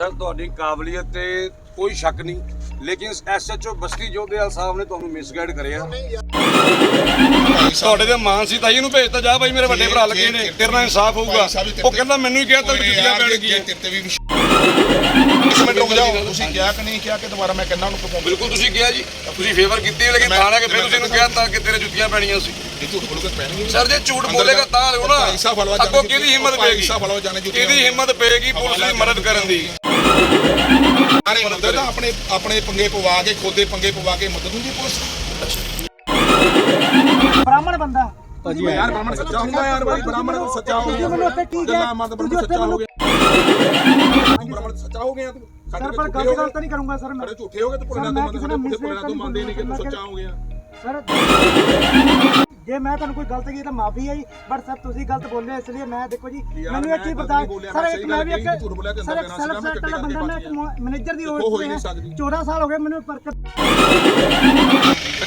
Sir ਤੁਹਾਡੀ ਕਾਬਲੀਅਤ ਤੇ ਕੋਈ ਸ਼ੱਕ ਨਹੀਂ ਲੇਕਿਨ ਐਸਐਚਓ ਬਸਤੀ ਜੋਧੇਵਾਲ ਸਾਹਿਬ ਨੇ ਤੁਹਾਨੂੰ ਮਿਸਗਾਈਡ ਕਰਿਆ। ਤੁਹਾਡੇ ਦੇ ਮਾਨ ਸੀ ਤਾਈ ਨੂੰ ਭੇਜਤਾ ਜਾ ਬਾਈ ਮੇਰੇ ਵੱਡੇ ਭਰਾ ਲੱਗੇ ਨੇ ਤੇਰੇ ਨਾਲ ਇਨਸਾਫ ਹੋਊਗਾ। ਉਹ ਕਹਿੰਦਾ ਮੈਨੂੰ ਹੀ ਕਿਹਾ ਤਾਂ ਜੁੱਤੀਆਂ ਪੈਣਗੀਆਂ ਤੇਰੇ ਤੇ ਵੀ ਇੱਕ ਮਿੰਟ ਰੁਕ ਜਾਓ ਤੁਸੀਂ ਕਿਹਾ ਕਿ ਨਹੀਂ ਕਿਹਾ ਕਿ ਦੁਬਾਰਾ ਮੈਂ ਕਹਿੰਦਾ ਉਹਨੂੰ perform- ਬਿਲਕੁਲ ਤੁਸੀਂ ਕਿਹਾ ਜੀ। ਤੁਸੀਂ ਫੇਵਰ ਕੀਤੀ ਹੈ, ਲੇਕਿਨ ਥਾਣਾ ਕੇ ਫਿਰ ਤੁਸੀਂ ਇਹਨੂੰ ਕਿਹਾ ਤਾਂ ਕਿ ਤੇਰੇ ਜੁੱਤੀਆਂ ਪੈਣੀਆਂ ਸੀ। ਇਹ ਝੂਠ ਬੋਲ ਕੇ ਪੈਣਗੇ। ਸਰ ਜੇ ਝੂਠ ਬੋਲੇਗਾ ਤਾਂ ਲਿਓ ਨਾ। ਭਾਈ ਸਾਹਿਬ ਹਲਵਾ ਜਾਣੇ ਅੱਗੋਂ ਕਿਹਦੀ ਹਿੰਮਤ ਭਾਈ ਪਏਗੀ? ਸਾਹਿਬ ਹਲਵਾ ਜਾਣੇ ਜੁੱਤੀਆਂ ਕਿਹਦੀ ਹਿੰਮਤ ਪਏਗੀ? ਪੁਲਿਸ ਦੀ ਮਦਦ ਕਰਨ ਦੀ। ਸਾਰੇ ਬੰਦੇ ਤਾਂ ਆਪਣੇ ਆਪਣੇ ਪੰਗੇ ਪਵਾ ਕੇ ਖੋਦੇ ਪੰਗੇ ਪਵਾ ਕੇ ਮਦਦ ਹੁੰਦੀ ਪੁਲਿਸ ਬ੍ਰਾਹਮਣ ਬੰਦਾ। ਯਾਰ ਬ੍ਰਾਹਮਣ ਸੱਚਾ ਹੁੰਦਾ ਯਾਰ ਬਾਈ ਬ੍ਰਾਹਮਣ ਸੱਚਾ ਹੋ ਤੁਸੀਂ ਮੈਨੂੰ ਉੱਥੇ ਕੀ ਕਿਹਾ? ਮੰਨ ਤੁਸੀਂ ਬ੍ਰਾਹਮਣ ਉੱਥੇ ਸੱਚਾ ਹੋ ਮੈਨੂੰ ਗਿਆ ਤੂੰ ਬ੍ਰਾਹਮਣ ਸੱਚਾ ਹੋ ਗਿਆ ਤੂੰ? ਸਰ ਪਰ ਗਲਤ ਹੋ ਗੱਲ ਗਏ ਤਾਂ ਨਹੀਂ ਕਰੂੰਗਾ ਸਰ ਮੈਂ ਝੂਠੇ ਹੋ ਗਏ ਤੇ mistake ਤੋਂ ਮੰਨਦੇ ਨਹੀਂ ਕਿ ਤੂੰ ਸੱਚਾ ਹੋ ਗਿਆ। ਸਰ ਜੇ ਮੈਂ ਤੁਹਾਨੂੰ ਕੋਈ ਗਲਤ ਕੀਤੀ ਤਾਂ ਮਾਫੀ ਹੈ ਜੀ ਬਟ ਸਰ ਤੁਸੀਂ ਗਲਤ ਬੋਲੇ ਇਸ ਲਈ ਮੈਂ ਦੇਖੋ ਜੀ ਮੈਨੂੰ ਗਲਤ ਨਹੀਂ ਬੋਲਿਆ, ਸਰ ਇੱਕ ਮੈਂ ਵੀ ਇੱਕ ਤੇ ਸਰ ਇੱਕ ਸੈਲਫ ਸੈਟ ਵਾਲਾ ਬੰਦਾ ਮੈਂ ਇੱਕ ਮੈਨੇਜਰ ਦੀ ਹੋ ਹੀ ਹੋਈ ਨਹੀਂ ਹੈ। ਸਕਦੀ। 14 ਸਾਲ ਹੋ ਗਏ ਮੈਨੂੰ ਪਰ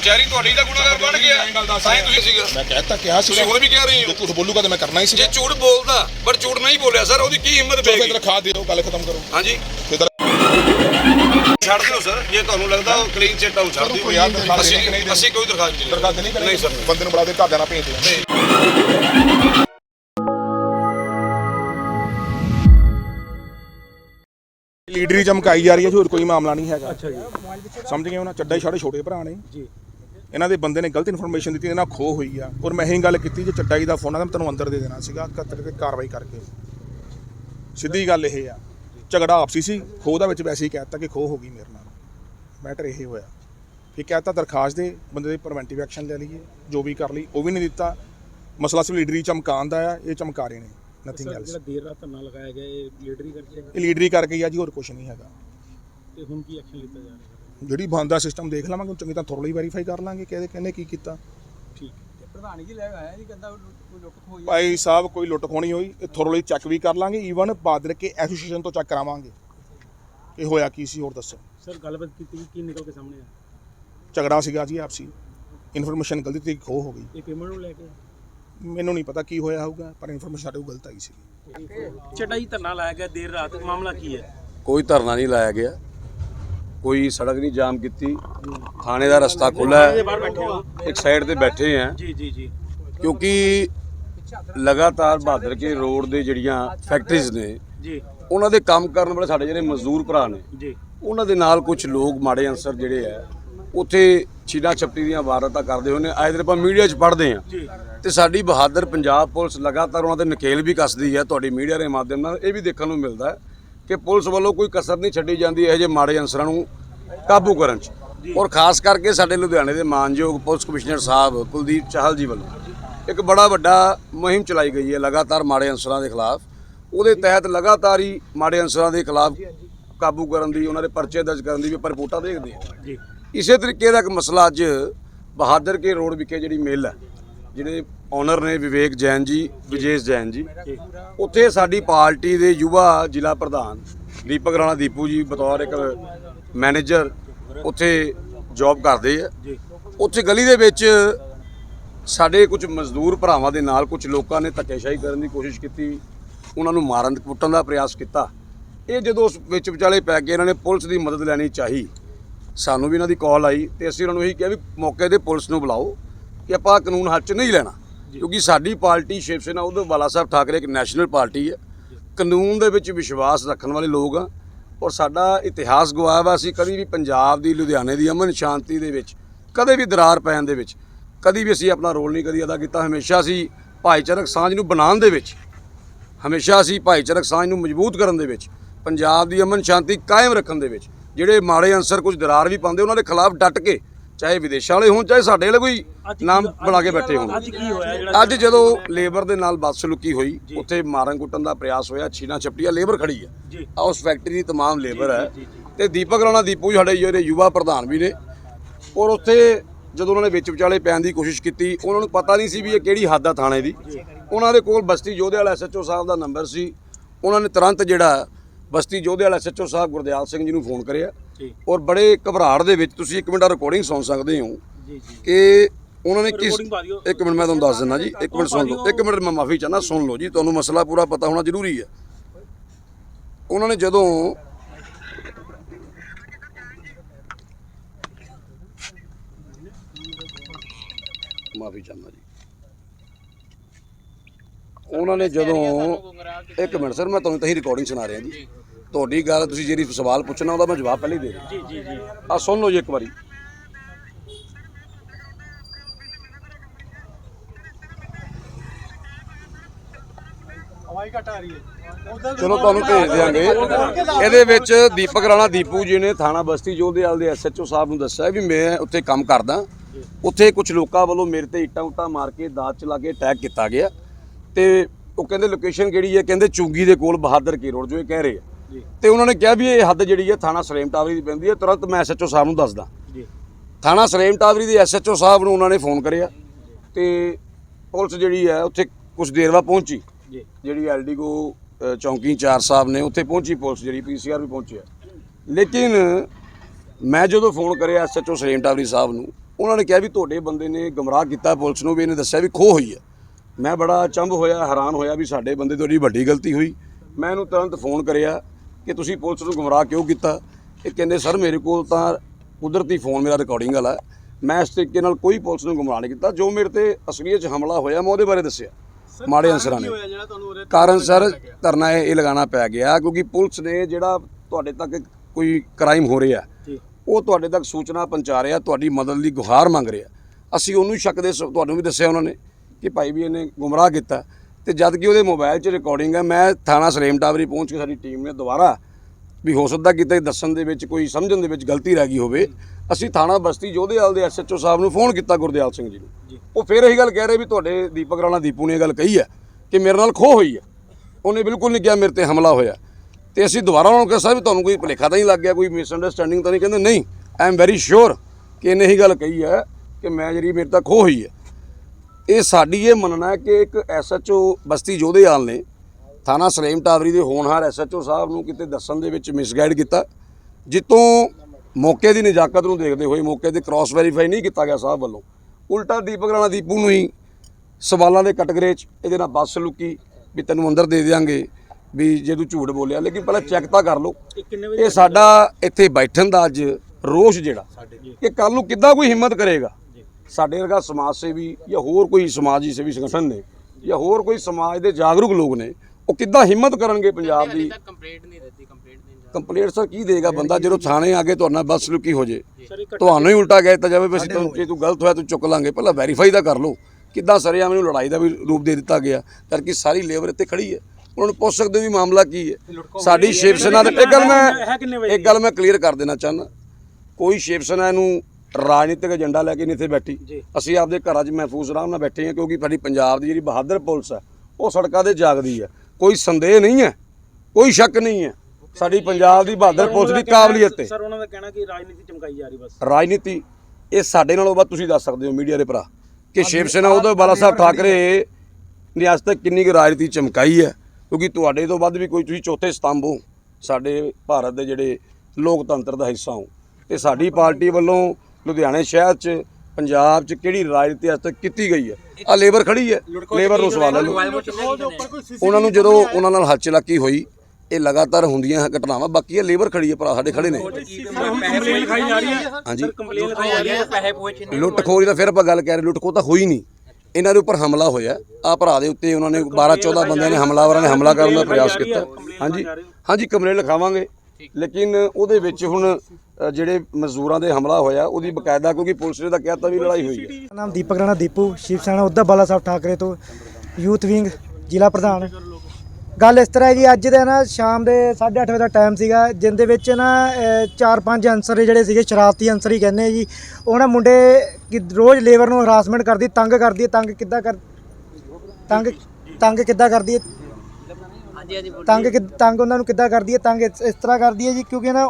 ਕਚਹਿਰੀ ਤੁਹਾਡੀ ਦਾ ਗੁਨਾਹਗਰ ਬਣ ਗਿਆ। ਹੀ ਤੁਸੀਂ ਸੀਗਾ। ਮੈਂ ਕਹਿਤਾ ਕਿਹਾ ਸੀ ਤੁਸੀਂ ਹੁਣ ਵੀ ਕਹਿ ਰਹੇ ਹੋ। ਝੂਠ ਬੋਲੂਗਾ ਤਾਂ ਮੈਂ ਕਰਨਾ ਹੀ ਸੀ। ਜੇ ਝੂਠ ਬੋਲਦਾ ਪਰ ਝੂਠ ਨਹੀਂ ਬੋਲਿਆ ਸਰ ਉਹਦੀ ਕੀ ਹਿੰਮਤ ਫਿਰ ਪਏਗੀ ਰਖਾ ਦਿਓ ਗੱਲ ਖਤਮ ਕਰੋ। ਹਾਂਜੀ। ਫਿਰ ਛੱਡ ਦਿਓ ਸਰ ਜੇ ਤੁਹਾਨੂੰ ਲੱਗਦਾ ਉਹ ਕਲੀਨ ਚਿੱਟ ਆਉ ਛੱਡ ਦਿਓ। ਯਾਰ ਅਸੀਂ ਕੋਈ ਦਰਖਾਸਤ ਨਹੀਂ ਦਰਖਾਸਤ ਨਹੀਂ ਕਰੀ ਨਹੀਂ? ਸਰ ਬੰਦੇ ਨੂੰ ਬੜਾ ਦੇ ਘਰ ਨਾਲ ਭੇਜ ਦਿਓ। ਲੀਡਰੀ ਚਮਕਾਈ ਜਾ ਰਹੀ ਹੈ ਜੀ ਹੋਰ ਕੋਈ ਮਾਮਲਾ ਨਹੀਂ ਹੈਗਾ। ਅੱਛਾ ਜੀ ਸਮਝ ਗਏ ਹੋ ਨਾ? ਚੱਡਾ ਹੀ ਸਾਡੇ ਛੋਟੇ ਭਰਾ ਨੇ। ਜੀ। ਇਹਨਾਂ ਦੇ ਬੰਦੇ ਨੇ ਗਲਤ ਇਨਫੋਰਮੇਸ਼ਨ ਦਿੱਤੀ ਇਹਨਾਂ ਖੋ ਹੋਈ ਆ। ਔਰ ਮੈਂ ਇਹੀ ਗੱਲ ਕੀਤੀ ਜੇ ਜੀ ਦਾ ਫੋਨ ਆ ਤਾਂ ਮੈਂ ਤੈਨੂੰ ਅੰਦਰ ਦੇ ਦੇਣਾ ਸੀਗਾ ਕੱਤਰ ਤੇ ਕਾਰਵਾਈ ਕਰਕੇ ਸਿੱਧੀ ਗੱਲ ਇਹ ਆ। ਝਗੜਾ ਆਪਸੀ ਸੀ ਖੋ ਦਾ ਵਿੱਚ ਵੈਸੇ ਹੀ ਕਹਿਤਾ ਕਿ ਖੋ ਹੋ ਗਈ ਮੇਰੇ ਨਾਲ। ਮੈਟਰ ਇਹ ਹੋਇਆ। ਫਿਰ ਕਹਿਤਾ ਦਰਖਾਸਤ ਦੇ ਬੰਦੇ ਦੇ ਪ੍ਰੀਵੈਂਟਿਵ ਐਕਸ਼ਨ ਲੈ ਲਈਏ ਜੋ ਵੀ ਕਰ ਲਈ ਉਹ ਵੀ ਨਹੀਂ ਦਿੱਤਾ। ਮਸਲਾ ਸਿਰਫ ਲੀਡਰੀ ਚਮਕਾਉਣ ਦਾ ਆ ਇਹ ਚਮਕਾ ਰਹੇ ਨੇ ਨਥਿੰਗ ਐਲਸ ਜਿਹੜਾ ਦੇਰ ਰਾਤ ਧਰਨਾ ਲਗਾਇਆ ਗਿਆ ਇਹ ਲੀਡਰੀ ਕਰਕੇ ਇਹ ਲੀਡਰੀ ਕਰਕੇ ਆ ਜੀ ਹੋਰ ਕੁਝ ਨਹੀਂ ਹੈਗਾ। ਤੇ ਹੁਣ ਕੀ ਐਕਸ਼ਨ ਲਿੱਤਾ ਜਾ ਰਿਹਾ? ਜਿਹੜੀ ਬੰਦਾ ਸਿਸਟਮ ਦੇਖ ਲਵਾਂਗੇ ਚੰਗੀ ਤਾਂ ਥੋੜ੍ਹੀ ਵੈਰੀਫਾਈ ਕਰ ਲਾਂਗੇ ਕਿਹਦੇ ਕਿਹਨੇ ਕੀ ਕੀਤਾ। ਠੀਕ ਪ੍ਰਧਾਨ ਜੀ ਲੈ ਆਇਆ ਜੀ ਕਹਿੰਦਾ ਕੋਈ ਲੁੱਟ ਖੋਈ ਭਾਈ ਸਾਹਿਬ ਕੋਈ ਲੁੱਟ ਖੋਣੀ ਹੋਈ ਇਹ ਥੋੜ੍ਹੀ ਚੈੱਕ ਵੀ ਕਰ ਲਾਂਗੇ ਈਵਨ ਬਾਦਰ ਕੇ ਐਸੋਸੀਏਸ਼ਨ ਤੋਂ ਚੈੱਕ ਕਰਾਵਾਂਗੇ ਇਹ ਹੋਇਆ ਕੀ ਸੀ ਹੋਰ ਦੱਸੋ। ਸਰ ਗੱਲਬਾਤ ਕੀਤੀ ਕਿ ਕੀ ਨਿਕਲ ਕੇ ਸਾਹਮਣੇ ਆ ਝਗੜਾ ਸੀਗਾ ਜੀ ਆਪਸੀ। ਇਨਫੋਰਮੇਸ਼ਨ ਗਲਤੀ ਤੇ ਖੋ ਹੋ ਗਈ। ਇਹ ਪੇਮੈਂਟ ਨੂੰ ਲੈ ਕੇ? ਮੈਨੂੰ ਨਹੀਂ ਪਤਾ ਕੀ ਹੋਇਆ ਹੋਊਗਾ ਪਰ ਇਨਫੋਰਮੇਸ਼ਨ ਸਾਡੇ ਕੋਲ ਗਲਤ ਆਈ ਸੀ ਜੀ ਧਰਨਾ ਲਾਇਆ ਗਿਆ ਦੇਰ ਰਾਤ। ਮਾਮਲਾ ਕੀ ਹੈ? ਕੋਈ ਧਰਨਾ ਨਹੀਂ ਲਾਇਆ ਗਿਆ। ਕੋਈ ਸੜਕ ਨਹੀਂ ਜਾਮ ਕੀਤੀ। ਥਾਣੇ ਦਾ ਰਸਤਾ ਖੁੱਲਾ ਹੈ। ਇੱਕ ਸਾਈਡ ਤੇ ਬੈਠੇ ਆ। ਜੀ ਜੀ ਜੀ। ਕਿਉਂਕਿ ਲਗਾਤਾਰ ਬਹਾਦਰ ਕੇ ਰੋਡ ਦੇ ਜਿਹੜੀਆਂ ਫੈਕਟਰੀਜ਼ ਨੇ ਜੀ। ਉਹਨਾਂ ਦੇ ਕੰਮ ਕਰਨ ਵਾਲੇ ਸਾਡੇ ਜਿਹੜੇ ਮਜ਼ਦੂਰ ਭਰਾ ਨੇ ਜੀ। ਉਹਨਾਂ ਦੇ ਨਾਲ ਕੁਝ ਲੋਕ ਮਾੜੇ ਅਨਸਰ ਜਿਹੜੇ ਆ ਉੱਥੇ ਛੀਨਾ ਛਪਟੀ ਦੀਆਂ ਵਾਰਦਾਤਾਂ ਕਰਦੇ ਹੋਏ ਨੇ। ਆਏ ਦਿਨ ਆਪਾਂ ਮੀਡੀਆ 'ਚ ਪੜ੍ਹਦੇ ਆ। ਤੇ ਸਾਡੀ ਬਹਾਦਰ ਪੰਜਾਬ ਪੁਲਿਸ ਲਗਾਤਾਰ ਉਹਨਾਂ ਦੇ ਨਕੇਲ ਵੀ ਕੱਸਦੀ ਹੈ ਤੁਹਾਡੀ ਮੀਡੀਆ ਦੇ ਮਾਧਿਅਮ ਨਾਲ ਇਹ ਵੀ ਦੇਖਣ ਨੂੰ ਮਿਲਦਾ ਹੈ। ਕਿ ਪੁਲਿਸ ਵੱਲੋਂ ਕੋਈ ਕਸਰ ਨਹੀਂ ਛੱਡੀ ਜਾਂਦੀ ਇਹੋ ਜਿਹੇ ਮਾੜੇ ਅਨਸਰਾਂ ਨੂੰ ਕਾਬੂ ਕਰਨ 'ਚ। ਔਰ ਖਾਸ ਕਰਕੇ ਸਾਡੇ ਲੁਧਿਆਣੇ ਦੇ ਮਾਨਯੋਗ ਪੁਲਿਸ ਕਮਿਸ਼ਨਰ ਸਾਹਿਬ ਕੁਲਦੀਪ ਚਾਹਲ ਜੀ ਵੱਲੋਂ ਇੱਕ ਬੜਾ ਵੱਡਾ ਮੁਹਿੰਮ ਚਲਾਈ ਗਈ ਹੈ ਲਗਾਤਾਰ ਮਾੜੇ ਅਨਸਰਾਂ ਦੇ ਖਿਲਾਫ। ਉਹਦੇ ਤਹਿਤ ਲਗਾਤਾਰ ਹੀ ਮਾੜੇ ਅਨਸਰਾਂ ਦੇ ਖਿਲਾਫ ਕਾਬੂ ਕਰਨ ਦੀ ਉਹਨਾਂ ਦੇ ਪਰਚੇ ਦਰਜ ਕਰਨ ਦੀ ਵੀ ਰਿਪੋਰਟਾਂ ਦੇਖਦੇ ਜੀ। ਇਸੇ ਤਰੀਕੇ ਦਾ ਇੱਕ ਮਸਲਾ ਅੱਜ ਬਹਾਦਰ ਕੇ ਰੋਡ ਵਿਖੇ ਜਿਹੜੀ ਮਿਲ ਹੈ ਜਿਹੜੇ ਓਨਰ ਨੇ ਵਿਵੇਕ ਜੈਨ ਜੀ ਵਿਜੇਸ਼ ਜੈਨ ਜੀ। ਉੱਥੇ ਸਾਡੀ ਪਾਰਟੀ ਦੇ ਯੁਵਾ ਜ਼ਿਲ੍ਹਾ ਪ੍ਰਧਾਨ ਦੀਪਕ ਰਾਣਾ ਦੀਪੂ ਜੀ ਬਤੌਰ ਇੱਕ ਮੈਨੇਜਰ ਉੱਥੇ ਜੌਬ ਕਰਦੇ ਆ। ਉੱਥੇ ਗਲੀ ਦੇ ਵਿੱਚ ਸਾਡੇ ਕੁਝ ਮਜ਼ਦੂਰ ਭਰਾਵਾਂ ਦੇ ਨਾਲ ਕੁਝ ਲੋਕਾਂ ਨੇ ਧੱਕੇਸ਼ਾਹੀ ਕਰਨ ਦੀ ਕੋਸ਼ਿਸ਼ ਕੀਤੀ। ਉਹਨਾਂ ਨੂੰ ਮਾਰਨ ਕੁੱਟਣ ਦਾ ਪ੍ਰਯਾਸ ਕੀਤਾ। ਇਹ ਜਦੋਂ ਉਸ ਵਿੱਚ ਵਿਚਾਲੇ ਪੈ ਕੇ ਇਹਨਾਂ ਨੇ ਪੁਲਿਸ ਦੀ ਮਦਦ ਲੈਣੀ ਚਾਹੀ ਸਾਨੂੰ ਵੀ ਇਹਨਾਂ ਦੀ ਕਾਲ ਆਈ ਤੇ ਅਸੀਂ ਉਹਨਾਂ ਨੂੰ ਇਹੀ ਕਿਹਾ ਵੀ ਮੌਕੇ ਤੇ ਪੁਲਿਸ ਨੂੰ ਬੁਲਾਓ ਕਿ ਆਪਾਂ ਕਾਨੂੰਨ ਹੱਥ 'ਚ ਨਹੀਂ ਲੈਣਾ। ਕਿਉਂਕਿ ਸਾਡੀ ਪਾਰਟੀ ਸ਼ਿਵ ਸੈਨਾ ਉਧਰ ਬਾਲਾ ਸਾਹਿਬ ਠਾਕਰੇ ਇੱਕ ਨੈਸ਼ਨਲ ਪਾਰਟੀ ਹੈ। ਕਾਨੂੰਨ ਦੇ ਵਿੱਚ ਵਿਸ਼ਵਾਸ ਰੱਖਣ ਵਾਲੇ ਲੋਕ ਆ ਔਰ ਸਾਡਾ ਇਤਿਹਾਸ ਗਵਾਇਆ ਵਾ ਅਸੀਂ ਕਦੀ ਵੀ ਪੰਜਾਬ ਦੀ ਲੁਧਿਆਣੇ ਦੀ ਅਮਨ ਸ਼ਾਂਤੀ ਦੇ ਵਿੱਚ ਕਦੇ ਵੀ ਦਰਾਰ ਪੈਣ ਦੇ ਵਿੱਚ ਕਦੀ ਵੀ ਅਸੀਂ ਆਪਣਾ ਰੋਲ ਨਹੀਂ ਕਦੀ ਅਦਾ ਕੀਤਾ ਹਮੇਸ਼ਾ ਅਸੀਂ ਭਾਈਚਾਰਕ ਸਾਂਝ ਨੂੰ ਬਣਾਉਣ ਦੇ ਵਿੱਚ ਹਮੇਸ਼ਾ ਅਸੀਂ ਭਾਈਚਾਰਕ ਸਾਂਝ ਨੂੰ ਮਜ਼ਬੂਤ ਕਰਨ ਦੇ ਵਿੱਚ ਪੰਜਾਬ ਦੀ ਅਮਨ ਸ਼ਾਂਤੀ ਕਾਇਮ ਰੱਖਣ ਦੇ ਵਿੱਚ ਜਿਹੜੇ ਮਾੜੇ ਅਨਸਰ ਕੁਝ ਦਰਾਰ ਵੀ ਪਾਉਂਦੇ ਉਹਨਾਂ ਦੇ ਖਿਲਾਫ ਡਟ ਕੇ ਚਾਹੇ ਵਿਦੇਸ਼ਾਂ ਵਾਲੇ ਹੋਣ ਚਾਹੇ ਸਾਡੇ ਵਾਲੇ ਕੋਈ ਨਾਮ ਬਣਾ ਕੇ ਬੈਠੇ ਹੋਣ। ਅੱਜ ਜਦੋਂ ਲੇਬਰ ਦੇ ਨਾਲ ਬਦਸਲੂਕੀ ਹੋਈ ਉੱਥੇ ਮਾਰਨ ਕੁੱਟਣ ਦਾ ਪ੍ਰਯਾਸ ਹੋਇਆ ਛੀਨਾ ਛਪਟੀਆਂ ਲੇਬਰ ਖੜੀ ਹੈ ਆ ਉਸ ਫੈਕਟਰੀ ਦੀ ਤਮਾਮ ਲੇਬਰ ਹੈ ਤੇ ਦੀਪਕ ਰਾਣਾ ਦੀਪੂ ਜੀ ਸਾਡੇ ਜਿਹੜੇ ਯੁਵਾ ਪ੍ਰਧਾਨ ਵੀ ਨੇ। ਔਰ ਉੱਥੇ ਜਦੋਂ ਉਹਨਾਂ ਨੇ ਵਿੱਚ ਵਿਚਾਲੇ ਪੈਣ ਦੀ ਕੋਸ਼ਿਸ਼ ਕੀਤੀ ਉਹਨਾਂ ਨੂੰ ਪਤਾ ਨਹੀਂ ਸੀ ਵੀ ਇਹ ਕਿਹੜੀ ਹੱਦ ਆ ਥਾਣੇ ਦੀ। ਉਹਨਾਂ ਦੇ ਕੋਲ ਬਸਤੀ ਜੋਧੇ ਵਾਲਾ ਐਸਐਚਓ ਸਾਹਿਬ ਦਾ ਨੰਬਰ ਸੀ। ਉਹਨਾਂ ਨੇ ਤੁਰੰਤ ਜਿਹੜਾ ਬਸਤੀ ਜੋਧੇ ਵਾਲਾ ਐਸਐਚਓ ਸਾਹਿਬ ਗੁਰਦਿਆਲ ਸਿੰਘ ਜੀ ਨੂੰ ਫੋਨ ਕਰਿਆ। ਔਰ ਬੜੇ ਘਬਰਾਹਟ ਦੇ ਵਿੱਚ ਤੁਸੀਂ ਇੱਕ ਮਿੰਟ ਰਿਕਾਰਡਿੰਗ ਸੁਣ ਸਕਦੇ ਹੋ ਕਿ ਉਹਨਾਂ ਨੇ ਕਿਸ ਇੱਕ ਮਿੰਟ ਮੈਂ ਤੁਹਾਨੂੰ ਦੱਸ ਦਿੰਦਾ ਜੀ ਇੱਕ ਮਿੰਟ ਸੁਣ ਲਓ ਇੱਕ ਮਿੰਟ ਮੈਂ ਮਾਫੀ ਚਾਹਨਾ ਸੁਣ ਲਓ ਜੀ ਤੁਹਾਨੂੰ ਮਸਲਾ ਪੂਰਾ ਪਤਾ ਹੋਣਾ ਜ਼ਰੂਰੀ ਹੈ। ਉਹਨਾਂ ਨੇ ਜਦੋਂ ਮਾਫੀ ਚਾਹਨਾ ਜੀ। ਉਹਨਾਂ ਨੇ ਜਦੋਂ ਇੱਕ ਮਿੰਟ ਸਰ ਮੈਂ ਤੁਹਾਨੂੰ ਤਹੀ ਰਿਕਾਰਡਿੰਗ ਸੁਣਾ ਰਿਹਾ ਜੀ। ਤੁਹਾਡੀ ਗੱਲ ਤੁਸੀਂ ਜਿਹੜੀ ਸਵਾਲ ਪੁੱਛਣਾ ਉਹਦਾ ਮੈਂ ਜਵਾਬ ਪਹਿਲੇ ਹੀ ਦੇ ਰਿਹਾ ਜੀ ਜੀ ਜੀ। ਆ ਸੁਣ ਲਓ ਜੀ ਇੱਕ ਵਾਰੀ। ਆਵਾਜ਼ ਘਟ ਆ ਰਹੀ ਹੈ। ਚਲੋ ਤੁਹਾਨੂੰ ਭੇਜ ਦਿਆਂਗੇ। ਇਹਦੇ ਵਿੱਚ ਦੀਪਕ ਰਾਣਾ ਦੀਪੂ ਜੀ ਨੇ ਥਾਣਾ ਬਸਤੀ ਜੋਧੇਵਾਲ ਦੇ ਐਸਐਚਓ ਸਾਹਿਬ ਨੂੰ ਦੱਸਿਆ ਵੀ ਮੈਂ ਉੱਥੇ ਕੰਮ ਕਰਦਾ। ਉੱਥੇ ਕੁਝ ਲੋਕਾਂ ਵੱਲੋਂ ਮੇਰੇ ਤੇ ਇੱਟਾਂ ਉੱਟਾਂ ਮਾਰ ਕੇ ਦਾਤ ਚਲਾ ਕੇ ਅਟੈਕ ਕੀਤਾ ਗਿਆ। ਤੇ ਉਹ ਕਹਿੰਦੇ ਲੋਕੇਸ਼ਨ ਕਿਹੜੀ ਹੈ? ਕਹਿੰਦੇ ਚੁੰਗੀ ਦੇ ਕੋਲ ਬਹਾਦਰ ਕੀ ਰੋਡ ਜੋ ਇਹ ਕਹਿ ਰਹੇ ਆ। ਤੇ ਉਹਨਾਂ ਨੇ ਕਿਹਾ ਵੀ ਇਹ ਹੱਦ ਜਿਹੜੀ ਹੈ ਥਾਣਾ ਸਲੇਮ ਟਾਵਰੀ ਦੀ ਪੈਂਦੀ ਹੈ। ਤੁਰੰਤ ਮੈਂ ਐਸਐਚਓ ਸਾਹਿਬ ਨੂੰ ਦੱਸਦਾ। ਥਾਣਾ ਸਲੇਮ ਟਾਵਰੀ ਦੇ ਐਸਐਚਓ ਸਾਹਿਬ ਨੂੰ ਉਹਨਾਂ ਨੇ ਫੋਨ ਕਰਿਆ। ਤੇ ਪੁਲਿਸ ਜਿਹੜੀ ਹੈ ਉੱਥੇ ਕੁਝ ਦੇਰ ਬਾਅਦ ਪਹੁੰਚੀ। ਜਿਹੜੀ ਐਲਡੀਗੋ ਅ, ਚੌਂਕੀ ਇੰਚਾਰਜ ਸਾਹਿਬ ਨੇ ਉੱਥੇ ਪਹੁੰਚੀ ਪੁਲਿਸ ਜਿਹੜੀ ਪੀਸੀਆਰ ਵੀ ਪਹੁੰਚਿਆ ਲੇਕਿਨ ਮੈਂ ਜਦੋਂ ਫੋਨ ਕਰਿਆ ਐਸਐਚਓ ਸਲੇਮ ਟਾਵਰੀ ਸਾਹਿਬ ਨੂੰ ਉਹਨਾਂ ਨੇ ਕਿਹਾ ਵੀ ਤੁਹਾਡੇ ਬੰਦੇ ਨੇ ਗਮਰਾਹ ਕੀਤਾ ਪੁਲਿਸ ਨੂੰ ਵੀ ਇਹਨੇ ਦੱਸਿਆ ਵੀ ਖੋਹ ਹੋਈ ਹੈ। ਮੈਂ ਬੜਾ ਅਚੰਭ ਹੋਇਆ ਹੈਰਾਨ ਹੋਇਆ ਵੀ ਸਾਡੇ ਬੰਦੇ ਤੋਂ ਜਿਹੜੀ ਵੱਡੀ ਗਲਤੀ ਹੋਈ। ਮੈਂ ਇਹਨੂੰ ਤੁਰੰਤ ਫੋਨ ਕਰਿਆ। ਕਿ ਤੁਸੀਂ ਪੁਲਿਸ ਨੂੰ ਗਮਰਾਹ ਕਿਉਂ ਕੀਤਾ? ਇਹ ਕਹਿੰਦੇ ਸਰ ਮੇਰੇ ਕੋਲ ਤਾਂ ਕੁਦਰਤੀ ਫੋਨ ਮੇਰਾ ਰਿਕਾਰਡਿੰਗ ਵਾਲਾ। ਮੈਂ ਇਸ ਤਰੀਕੇ ਨਾਲ ਕੋਈ ਪੁਲਿਸ ਨੂੰ ਗਮਰਾਹ ਨਹੀਂ ਕੀਤਾ। ਜੋ ਮੇਰੇ ਤੇ ਅਸਲੀਅਤ 'ਚ ਹਮਲਾ ਹੋਇਆ ਮੈਂ ਉਹਦੇ ਬਾਰੇ ਦੱਸਿਆ। ਮਾੜੇ ਅਨਸਰਾਂ ਨੇ। ਕਾਰਨ ਸਰ ਧਰਨਾ ਇਹ ਲਗਾਉਣਾ ਪੈ ਗਿਆ ਕਿਉਂਕਿ ਪੁਲਿਸ ਨੇ ਜਿਹੜਾ ਤੁਹਾਡੇ ਤੱਕ ਕੋਈ ਕ੍ਰਾਈਮ ਹੋ ਰਿਹਾ ਉਹ ਤੁਹਾਡੇ ਤੱਕ ਸੂਚਨਾ ਪਹੁੰਚਾ ਰਿਹਾ ਤੁਹਾਡੀ ਮਦਦ ਲਈ ਗੁਹਾਰ ਮੰਗ ਰਿਹਾ। ਅਸੀਂ ਉਹਨੂੰ ਸ਼ੱਕ ਦੇ ਤੁਹਾਨੂੰ ਵੀ ਦੱਸਿਆ ਉਹਨਾਂ ਨੇ ਕਿ ਭਾਈ ਵੀ ਇਹਨੇ ਗੁੰਮਰਾਹ ਕੀਤਾ। ਤੇ ਜਦ ਕਿ ਉਹਦੇ ਮੋਬਾਈਲ 'ਚ ਰਿਕਾਰਡਿੰਗ ਹੈ ਮੈਂ ਥਾਣਾ ਸਲੇਮ ਟਾਵਰੀ ਪਹੁੰਚ ਕੇ ਸਾਡੀ ਟੀਮ ਨੇ ਦੁਬਾਰਾ ਵੀ ਹੋ ਸਕਦਾ ਕਿਤੇ ਦੱਸਣ ਦੇ ਵਿੱਚ ਕੋਈ ਸਮਝਣ ਦੇ ਵਿੱਚ ਗਲਤੀ ਰਹਿ ਗਈ ਹੋਵੇ। ਅਸੀਂ ਥਾਣਾ ਬਸਤੀ ਜੋਧੇਵਾਲ ਦੇ ਐਸਐਚਓ ਸਾਹਿਬ ਨੂੰ ਫੋਨ ਕੀਤਾ ਗੁਰਦਿਆਲ ਸਿੰਘ ਜੀ ਨੂੰ। ਉਹ ਫਿਰ ਇਹੀ ਗੱਲ ਕਹਿ ਰਹੇ ਵੀ ਤੁਹਾਡੇ ਦੀਪਕ ਰਾਣਾ ਦੀਪੂ ਨੇ ਇਹ ਗੱਲ ਕਹੀ ਹੈ ਕਿ ਮੇਰੇ ਨਾਲ ਖੋਹ ਹੋਈ ਹੈ। ਉਹਨੇ ਬਿਲਕੁਲ ਨਹੀਂ ਕਿਹਾ ਮੇਰੇ ਤੇ ਹਮਲਾ ਹੋਇਆ। ਤੇ ਅਸੀਂ ਦੁਬਾਰਾ ਉਹਨਾਂ ਨੂੰ ਕਿਹਾ ਸਾਹਿਬ ਤੁਹਾਨੂੰ ਕੋਈ ਭੁਲੇਖਾ ਤਾਂ ਨਹੀਂ ਲੱਗ ਗਿਆ ਕੋਈ ਮਿਸਅੰਡਰਸਟੈਂਡਿੰਗ ਤਾਂ ਨਹੀਂ? ਕਹਿੰਦੇ ਨਹੀਂ ਆਈ ਐਮ ਵੈਰੀ ਸ਼ੋਰ ਕਿ ਇਹਨੇ ਹੀ ਗੱਲ ਕਹੀ ਹੈ ਕਿ ਮੈਂ ਜਿਹੜੀ ਮੇਰੇ ਤਾਂ ਖੋਹ ਹੋਈ ਹੈ। ਇਹ ਸਾਡੀ ਇਹ ਮੰਨਣਾ ਹੈ ਕਿ ਇੱਕ ਐਸਐਚਓ ਬਸਤੀ ਜੋਧੇਵਾਲ ਨੇ ਥਾਣਾ ਸਲੇਮ ਟਾਵਰੀ ਦੇ ਹੋਣਹਾਰ ਐਸਐਚਓ ਸਾਹਿਬ ਨੂੰ ਕਿਤੇ ਦੱਸਣ ਦੇ ਵਿੱਚ ਮਿਸਗਾਈਡ ਕੀਤਾ ਜਿੱਤੋਂ ਮੌਕੇ ਦੀ ਨਜਾਕਤ ਨੂੰ ਦੇਖਦੇ ਹੋਏ ਮੌਕੇ ਤੇ ਕ੍ਰਾਸ ਵੈਰੀਫਾਈ ਨਹੀਂ ਕੀਤਾ ਗਿਆ ਸਾਹਿਬ ਵੱਲੋਂ। ਉਲਟਾ ਦੀਪਕ ਰਾਣਾ ਦੀਪੂ ਨੂੰ ਹੀ ਸਵਾਲਾਂ ਦੇ ਕਟਗਰੇ 'ਚ ਇਹਦੇ ਨਾਲ ਬੱਸ ਲੁਕੀ ਵੀ ਤੈਨੂੰ ਅੰਦਰ ਦੇ ਦਿਆਂਗੇ ਵੀ ਜੇ ਤੂੰ ਝੂਠ ਬੋਲਿਆ ਲੇਕਿਨ ਪਹਿਲਾਂ ਚੈੱਕ ਤਾਂ ਕਰ ਲਓ। ਇਹ ਸਾਡਾ ਇੱਥੇ ਬੈਠਣ ਦਾ ਅੱਜ ਰੋਸ਼ ਜਿਹੜਾ ਕਿ ਕੱਲ ਨੂੰ ਕਿੱਦਾਂ ਕੋਈ ਹਿੰਮਤ ਕਰੇਗਾ? ਸਾਡੇ ਵਰਗਾ ਸਮਾਜ ਸੇਵੀ ਜਾਂ ਹੋਰ ਕੋਈ ਸਮਾਜੀ ਸੇਵੀ ਸੰਗਠਨ ਨੇ ਜਾਂ ਹੋਰ ਕੋਈ ਸਮਾਜ ਦੇ ਜਾਗਰੂਕ ਲੋਕ ਨੇ ਉਹ ਕਿੱਦਾਂ ਹਿੰਮਤ ਕਰਨਗੇ ਪੰਜਾਬ ਦੀ? ਕੰਪਲੇਂਟ ਨਹੀਂ ਦਿੱਤੀ ਕੰਪਲੇਂਟ ਦੇਣ ਜਾ ਕੰਪਲੇਂਟ ਸਰ ਕੀ ਦੇਗਾ ਬੰਦਾ ਜਦੋਂ ਥਾਣੇ ਆ ਕੇ ਤੁਹਾਡੇ ਨਾਲ ਬਸ ਲੁਕੀ ਹੋ ਜੇ? ਤੁਹਾਨੂੰ ਹੀ ਉਲਟਾ ਕਹਿ ਦਿੱਤਾ ਜਾਵੇ ਵੀ ਅਸੀਂ ਤੁਹਾਨੂੰ ਜੇ ਤੂੰ ਗਲਤ ਹੋਇਆ ਤੂੰ ਚੁੱਕ ਲਾਂਗੇ ਪਹਿਲਾਂ ਵੈਰੀਫਾਈ ਤਾਂ ਕਰ ਲਓ ਕਿੱਦਾਂ ਸਰਿਆ ਮੈਨੂੰ ਲੜਾਈ ਦਾ ਵੀ ਰੂਪ ਦੇ ਦਿੱਤਾ ਗਿਆ ਕਰਕੇ ਸਾਰੀ ਲੇਬਰ ਇੱਥੇ ਖੜੀ ਹੈ। ਉਹਨਾਂ ਨੂੰ ਪੁੱਛ ਸਕਦੇ ਹੋ ਵੀ ਮਾਮਲਾ ਕੀ ਹੈ। ਸਾਡੀ ਸ਼ਿਵ ਸੈਨਾ ਦੇ ਇੱਕ ਗੱਲ ਮੈਂ ਇੱਕ ਗੱਲ ਮੈਂ ਕਲੀਅਰ ਕਰ ਦੇਣਾ ਚਾਹੁੰਦਾ। ਕੋਈ ਸ਼ਿਵ ਸੈਨਾ ਨੂੰ ਰਾਜਨੀਤਿਕ ਏਜੰਡਾ ਲੈ ਕੇ ਨਹੀਂ ਇੱਥੇ ਬੈਠੀ। ਅਸੀਂ ਆਪਦੇ ਘਰਾਂ 'ਚ ਮਹਿਫੂਜ਼ ਆਰਾਮ ਨਾਲ ਬੈਠੇ ਹਾਂ ਕਿਉਂਕਿ ਸਾਡੀ ਪੰਜਾਬ ਦੀ ਜਿਹੜੀ ਬਹਾਦਰ ਪੁਲਿਸ ਹੈ ਉਹ ਸੜਕਾਂ ਤੇ ਜਾਗਦੀ ਹੈ। ਕੋਈ ਸੰਦੇਹ ਨਹੀਂ ਹੈ ਕੋਈ ਸ਼ੱਕ ਨਹੀਂ ਹੈ। ਸਾਡੀ ਪੰਜਾਬ ਦੀ ਬਹਾਦਰ ਪੁਲਿਸ ਦੀ ਕਾਬਲੀਅਤ ਤੇ। ਸਰ ਉਹਨਾਂ ਦਾ ਕਹਿਣਾ ਕਿ ਰਾਜਨੀਤੀ ਚਮਕਾਈ ਜਾ ਰਹੀ ਬਸ। ਰਾਜਨੀਤੀ ਇਹ ਸਾਡੇ ਨਾਲੋਂ ਵੱਧ ਤੁਸੀਂ ਦੱਸ ਸਕਦੇ ਹੋ ਮੀਡੀਆ ਦੇ ਭਰਾ ਕਿ ਸ਼ਿਵ ਸੈਨਾ ਉਹਦੇ ਬਾਲਾ ਸਾਹਿਬ ਠਾਕਰੇ ਨੇ ਅੱਜ ਤੱਕ ਕਿੰਨੀ ਕੁ ਰਾਜਨੀਤੀ ਚਮਕਾਈ ਹੈ? ਕਿਉਂਕਿ ਤੁਹਾਡੇ ਤੋਂ ਵੱਧ ਵੀ ਕੋਈ ਤੁਸੀਂ ਚੌਥੇ ਸਤੰਭ ਹੋ। ਸਾਡੇ ਭਾਰਤ ਦੇ ਜਿਹੜੇ ਲੋਕਤੰਤਰ ਦਾ ਹਿੱਸਾ ਹੋ। ਤੇ ਸਾਡੀ ਪਾਰਟੀ ਵੱਲੋਂ ਲੁਧਿਆਣੇ ਸ਼ਹਿਰ 'ਚ ਪੰਜਾਬ 'ਚ ਕਿਹੜੀ ਰਾਜਨੀਤੀ ਅੱਜ ਤੱਕ ਕੀਤੀ ਗਈ ਹੈ? ਆ ਲੇਬਰ ਖੜੀ ਹੈ ਲੇਬਰ ਨੂੰ ਸਵਾਲ ਲੈ ਲਓ ਉਹਨਾਂ ਨੂੰ ਜਦੋਂ ਉਹਨਾਂ ਨਾਲ ਹੱਥ ਚਲਾਕੀ ਹੋਈ ਇਹ ਲਗਾਤਾਰ ਹੁੰਦੀਆਂ ਘਟਨਾਵਾਂ ਬਾਕੀ ਇਹ ਲੇਬਰ ਖੜੀ ਹੈ ਭਰਾ ਸਾਡੇ ਖੜੇ ਨੇ। ਹੈ ਹਾਂਜੀ। ਹੈ ਲੁੱਟ ਖੋਰੀ ਦਾ ਫਿਰ ਆਪਾਂ ਗੱਲ ਕਰ ਰਹੇ ਲੁੱਟ ਖੋ ਤਾਂ ਹੋਈ ਨਹੀਂ। ਇਹਨਾਂ ਦੇ ਉੱਪਰ ਹਮਲਾ ਹੋਇਆ। ਆ ਭਰਾ ਦੇ ਉੱਤੇ ਉਹਨਾਂ ਨੇ 12 14 ਬੰਦਿਆਂ ਨੇ ਹਮਲਾਵਰਾਂ ਨੇ ਹਮਲਾ ਕਰਨ ਦਾ ਪ੍ਰਯਾਸ ਕੀਤਾ। ਹਾਂਜੀ। ਹਾਂਜੀ ਕਮਰੇ ਲਿਖਾਵਾਂਗੇ। ਲੇਕਿਨ ਉਹਦੇ ਵਿੱਚ ਹੁਣ ਅ, ਜਿਹੜੇ ਮਜ਼ਦੂਰਾਂ ਦੇ ਹਮਲਾ ਹੋਇਆ ਉਹਦੀ ਬਕਾਇਦਾ ਕਿਉਂਕਿ ਪੁਲਿਸ ਨੇ ਤਾਂ ਕਿਹਾ ਤਾਂ ਵੀ ਲੜਾਈ ਹੋਈ ਹੈ। ਮੇਰਾ ਨਾਮ ਦੀਪਕ ਰਾਣਾ ਦੀਪੂ ਸ਼ਿਵ ਸੈਨਾ ਉद्धਵ ਬਾਲਾ ਸਾਹਿਬ ਠਾਕਰੇ ਤੋਂ ਯੂਥ ਵਿੰਗ ਜ਼ਿਲ੍ਹਾ ਪ੍ਰਧਾਨ। ਗੱਲ ਇਸ ਤਰ੍ਹਾਂ ਹੈ ਜੀ ਅੱਜ ਦੇ ਨਾ ਸ਼ਾਮ ਦੇ 8:30 ਵਜੇ ਦਾ ਟਾਈਮ ਸੀਗਾ ਜਿੰਦੇ ਵਿੱਚ ਨਾ ਅਹ, ਚਾਰ ਪੰਜ ਅਨਸਰ ਜਿਹੜੇ ਸੀਗੇ ਸ਼ਰਾਰਤੀ ਅਨਸਰ ਹੀ ਕਹਿੰਦੇ ਆ ਜੀ ਉਹਨਾਂ ਮੁੰਡੇ ਕਿ ਰੋਜ਼ ਲੇਬਰ ਨੂੰ ਹਰਾਸਮੈਂਟ ਕਰਦੀ ਤੰਗ ਕਰਦੀ ਹੈ ਤੰਗ ਕਿੱਦਾਂ ਕਰ ਤੰਗ ਤੰਗ ਕਿੱਦਾਂ ਕਰਦੀ ਹੈ? ਹਾਂਜੀ ਹਾਂਜੀ ਤੰਗ ਕਿ- ਤੰਗ ਉਹਨਾਂ ਨੂੰ ਕਿੱਦਾਂ ਕਰਦੀ ਹੈ? ਤੰਗ ਇਸ ਇਸ ਤਰ੍ਹਾਂ ਕਰਦੀ ਹੈ ਜੀ ਕਿਉਂਕਿ ਨਾ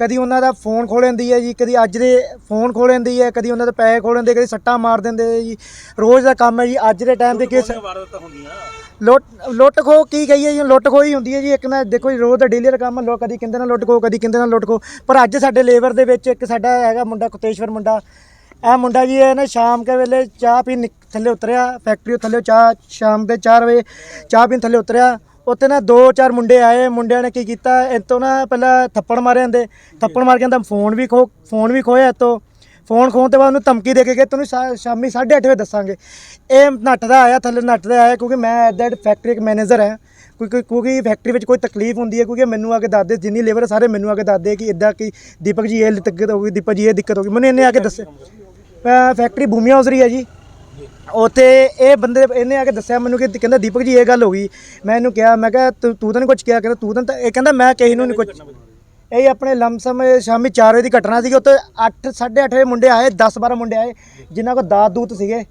ਕਦੀ ਉਹਨਾਂ ਦਾ ਫੋਨ ਖੋਹ ਲੈਂਦੀ ਹੈ ਜੀ ਕਦੀ ਅੱਜ ਦੇ ਫੋਨ ਖੋਹ ਲੈਂਦੀ ਹੈ ਕਦੀ ਉਹਨਾਂ ਦੇ ਪੈਸੇ ਖੋਹ ਲੈਂਦੇ ਕਦੀ ਸੱਟਾਂ ਮਾਰ ਦਿੰਦੇ ਜੀ। ਰੋਜ਼ ਦਾ ਕੰਮ ਹੈ ਜੀ ਅੱਜ ਦੇ ਟਾਈਮ ਤੇ ਕਿਸ ਲੁੱਟ ਲੁੱਟ ਖੋ ਕੀ ਕਹੀਏ ਜੀ ਲੁੱਟ ਖੋ ਹੀ ਹੁੰਦੀ ਹੈ ਜੀ। ਇੱਕ ਨਾ ਦੇਖੋ ਜੀ ਰੋਜ਼ ਦਾ ਡੇਲੀ ਦਾ ਕੰਮ ਹੈ, ਲੋਕ ਕਦੀ ਕਹਿੰਦੇ ਨਾਲ ਲੁੱਟ ਖੋ ਕਦੀ ਕਹਿੰਦੇ ਨਾਲ ਲੁੱਟ ਖੋ ਪਰ ਅੱਜ ਸਾਡੇ ਲੇਬਰ ਦੇ ਵਿੱਚ ਇੱਕ ਸਾਡਾ ਹੈਗਾ ਮੁੰਡਾ ਕੁਤੇਸ਼ਵਰ ਮੁੰਡਾ। ਇਹ ਮੁੰਡਾ ਜੀ ਇਹ ਨਾ ਸ਼ਾਮ ਕੇ ਵੇਲੇ ਚਾਹ ਪੀਣ ਨਿਕ- ਥੱਲੇ ਉਤਰਿਆ ਫੈਕਟਰੀ ਥੱਲੇ ਚਾਹ ਸ਼ਾਮ ਦੇ 4 ਵਜੇ ਚਾਹ ਪੀਣ ਥੱਲੇ ਉਤਰਿਆ। ਉੱਥੇ ਨਾ ਦੋ ਚਾਰ ਮੁੰਡੇ ਆਏ, ਮੁੰਡਿਆਂ ਨੇ ਕੀ ਕੀਤਾ, ਇਹ ਨਾ ਪਹਿਲਾਂ ਥੱਪੜ ਮਾਰੇ ਜਾਂਦੇ ਥੱਪੜ ਮਾਰ ਕੇ ਕਹਿੰਦਾ ਫੋਨ ਵੀ ਖੋ, ਫੋਨ ਵੀ ਖੋਇਆ ਇਹ ਫੋਨ ਖੋਣ ਤੋਂ ਬਾਅਦ ਉਹਨੂੰ ਧਮਕੀ ਦੇ ਕੇ ਗਏ, ਤੈਨੂੰ ਸ਼ਾ- ਸ਼ਾਮੀ 8:30 ਵਜੇ ਦੱਸਾਂਗੇ। ਇਹ ਨੱਠਦਾ ਆਇਆ, ਥੱਲੇ ਨੱਟਦਾ ਆਇਆ ਕਿਉਂਕਿ ਮੈਂ ਐਟ ਦੈਟ ਫੈਕਟਰੀ ਇੱਕ ਮੈਨੇਜਰ ਹਾਂ। ਕਿਉਂਕਿ ਕਿਉਂਕਿ ਫੈਕਟਰੀ ਵਿੱਚ ਕੋਈ ਤਕਲੀਫ ਹੁੰਦੀ ਹੈ, ਕਿਉਂਕਿ ਮੈਨੂੰ ਆ ਕੇ ਦੱਸਦੇ, ਜਿੰਨੀ ਲੇਬਰ ਸਾਰੇ ਮੈਨੂੰ ਆ ਕੇ ਦੱਸਦੇ ਕਿ ਇਦਾਂ ਕਿ ਦੀਪਕ ਜੀ, ਇਹ ਦਿੱਕਤ ਹੋ ਗਈ, ਦੀਪਕ ਜੀ, ਇਹ ਦਿੱਕਤ ਹੋ ਗਈ। ਮੈਨੂੰ ਇਹਨੇ ਆ ਕੇ ਦੱਸੇ ਫੈਕਟਰੀ ਭੂਮੀ ਹਾਊਸਰੀ ਹੈ ਜੀ। ਉੱਥੇ ਇਹ ਬੰਦੇ ਇਹਨੇ ਆ ਕੇ ਦੱਸਿਆ ਮੈਨੂੰ ਕਿ ਕਹਿੰਦਾ ਦੀਪਕ ਜੀ ਇਹ ਗੱਲ ਹੋ ਗਈ। ਮੈਂ ਇਹਨੂੰ ਕਿਹਾ, ਮੈਂ ਕਿਹਾ, ਤੂੰ ਤੂੰ ਤਾਂ ਨਹੀਂ ਕੁਝ ਕਿਹਾ, ਕਹਿੰਦਾ ਤੂੰ ਤਾਂ ਇਹ ਕਹਿੰਦਾ ਮੈਂ ਕਿਸੇ ਨੂੰ ਨਹੀਂ ਕੁਝ ਇਹ ਆਪਣੇ ਲਮਸਮ ਸ਼ਾਮੀ 4 ਵਜੇ ਦੀ ਘਟਨਾ ਸੀਗੀ, ਉੱਥੇ 8 8:30 ਵਜੇ ਮੁੰਡੇ ਆਏ 10 12 ਮੁੰਡੇ ਆਏ, ਜਿਨ੍ਹਾਂ ਕੋਲ ਦਾਤ ਦੂਤ ਸੀਗੇ।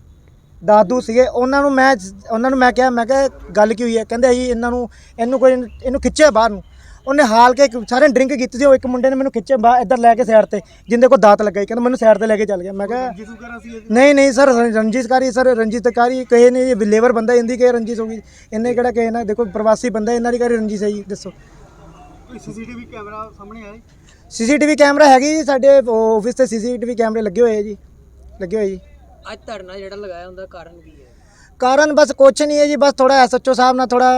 ਦਾਤ ਦੂਤ ਸੀਗੇ। ਉਹਨਾਂ ਨੂੰ ਮੈਂ ਉਹਨਾਂ ਨੂੰ ਮੈਂ ਕਿਹਾ ਮੈਂ ਕਿਹਾ, ਗੱਲ ਕੀ ਹੋਈ ਹੈ? ਕਹਿੰਦੇ ਅਸੀਂ ਇਹਨਾਂ ਨੂੰ ਇਹਨੂੰ ਕੋਈ ਇਹਨੂੰ ਖਿੱਚਿਆ ਬਾਹਰ ਨੂੰ। ਉਹਨੇ ਹਾਲ ਕੇ ਸਾਰੇ ਡਰਿੰਕ ਕੀਤੀ ਸੀ ਉਹ ਇੱਕ ਮੁੰਡੇ ਨੇ ਮੈਨੂੰ ਖਿੱਚਿਆ ਬਾਹਰ ਇੱਧਰ ਲੈ ਕੇ ਸਾਈਡ ਤੇ ਜਿੰਦੇ ਕੋਲ ਦਾਤ ਲੱਗਾ ਸੀ ਕਹਿੰਦਾ ਮੈਨੂੰ ਸਾਈਡ ਤੇ ਲੈ ਕੇ ਚੱਲ ਗਿਆ। ਮੈਂ ਕਿਹਾ ਨਹੀਂ ਨਹੀਂ ਸਰ ਰੰਜਿਸ਼ਕਾਰੀ ਸਰ ਰੰਜਿਸ਼ਕਾਰੀ ਕਹੇ ਨਹੀਂ ਲੇਬਰ ਬੰਦਾ ਇੰਦੀ ਕਹੇ ਰੰਜਿਸ਼ ਹੋ ਗਈ ਇਹਨੇ ਕਿਹੜਾ ਕਹੇ ਨਾ ਦੇਖੋ ਪ੍ਰਵਾਸੀ ਬੰਦਾ ਇਹਨਾਂ ਦੀ ਕਹੇ ਰੰਜਿਸ਼ ਹੈ ਜੀ ਦੱਸੋ। ਸੀਸੀਟੀਵੀ ਕੈਮਰਾ ਸਾਹਮਣੇ ਆਏ ਸੀਸੀਟੀਵੀ ਕੈਮਰਾ ਹੈਗੀ ਜੀ ਸਾਡੇ ਆਫਿਸ ਤੇ ਸੀਸੀਟੀਵੀ ਕੈਮਰੇ ਲੱਗੇ ਹੋਏ ਆ ਜੀ ਲੱਗੇ ਹੋਏ ਜੀ। ਅੱਜ ਧਰਨਾ ਜਿਹੜਾ ਲਗਾਇਆ ਉਹਦਾ ਕਾਰਨ ਕੀ ਹੈ? ਕਾਰਨ ਬਸ ਕੁਛ ਨਹੀਂ ਹੈ ਜੀ, ਬਸ ਥੋੜਾ ਐਸਐਚਓ ਸਾਹਿਬ ਨਾਲ ਥੋੜਾ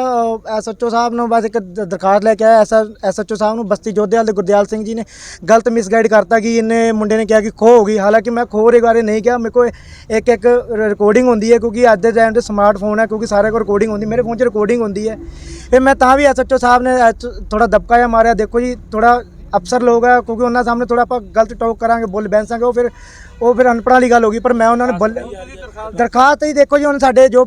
ਐਸਐਚਓ ਸਾਹਿਬ ਨੂੰ ਬਸ ਇੱਕ ਦਰਖਾਸਤ ਲੈ ਕੇ ਆਇਆ ਐਸਐਚਓ ਸਾਹਿਬ ਨੂੰ ਬਸਤੀ ਜੋਧੇਵਾਲ ਦੇ ਗੁਰਦਿਆਲ ਸਿੰਘ ਜੀ ਨੇ ਗਲਤ ਮਿਸਗਾਈਡ ਕਰਤਾ ਕਿ ਇਹਨੇ ਮੁੰਡੇ ਨੇ ਕਿਹਾ ਕਿ ਖੋ ਹੋ ਗਈ। ਹਾਲਾਂਕਿ ਮੈਂ ਖੋ ਦੇ ਬਾਰੇ ਨਹੀਂ ਕਿਹਾ, ਮੇਰੇ ਕੋਲ ਇੱਕ ਇੱਕ ਰਿਕਾਰਡਿੰਗ ਹੁੰਦੀ ਹੈ ਕਿਉਂਕਿ ਅੱਜ ਦੇ ਟਾਈਮ ਤੇ ਸਮਾਰਟਫੋਨ ਹੈ ਕਿਉਂਕਿ ਸਾਰੇ ਕੋਲ ਰਿਕਾਰਡਿੰਗ ਹੁੰਦੀ, ਮੇਰੇ ਫੋਨ 'ਚ ਰਿਕਾਰਡਿੰਗ ਹੁੰਦੀ ਹੈ। ਫਿਰ ਮੈਂ ਤਾਂ ਵੀ ਐਸਐਚਓ ਸਾਹਿਬ ਨੇ ਥੋੜਾ ਦਬਕਾ ਜਿਹਾ ਮਾਰਿਆ। ਦੇਖੋ ਜੀ ਥੋੜਾ ਅਫਸਰ ਲੋਕ ਆ ਕਿਉਂਕਿ ਉਹਨਾਂ ਸਾਹਮਣੇ ਥੋੜਾ ਆਪਾਂ ਗਲਤ ਟੋਕ ਕਰਾਂਗੇ ਬੋਲ ਬੈਂਸਾਂਗੇ ਉਹ ਫਿਰ ਉਹ ਫਿਰ ਅਨਪੜ੍ਹਾਂ ਵਾਲੀ ਗੱਲ ਹੋ ਗਈ ਪਰ ਮੈਂ ਉਹਨਾਂ ਨੂੰ ਬੋਲ ਦਰਖਾਸਤ ਹੀ ਦੇਖੋ ਜੀ ਹੁਣ ਸਾਡੇ ਜੋ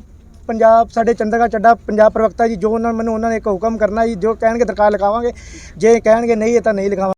ਪੰਜਾਬ ਸਾਡੇ ਚੰਦਰਗਾ ਚੱਡਾ ਪੰਜਾਬ ਪ੍ਰਵਕਤਾ ਜੀ ਜੋ ਉਹਨਾਂ ਮੈਨੂੰ ਉਹਨਾਂ ਨੇ ਇੱਕ ਹੁਕਮ ਕਰਨਾ ਜੀ ਜੋ ਕਹਿਣਗੇ ਦਰਖਾਸਤ ਲਿਖਾਵਾਂਗੇ ਜੇ ਕਹਿਣਗੇ ਨਹੀਂ ਇਹ ਤਾਂ ਨਹੀਂ ਲਿਖਾਵਾਂਗੇ।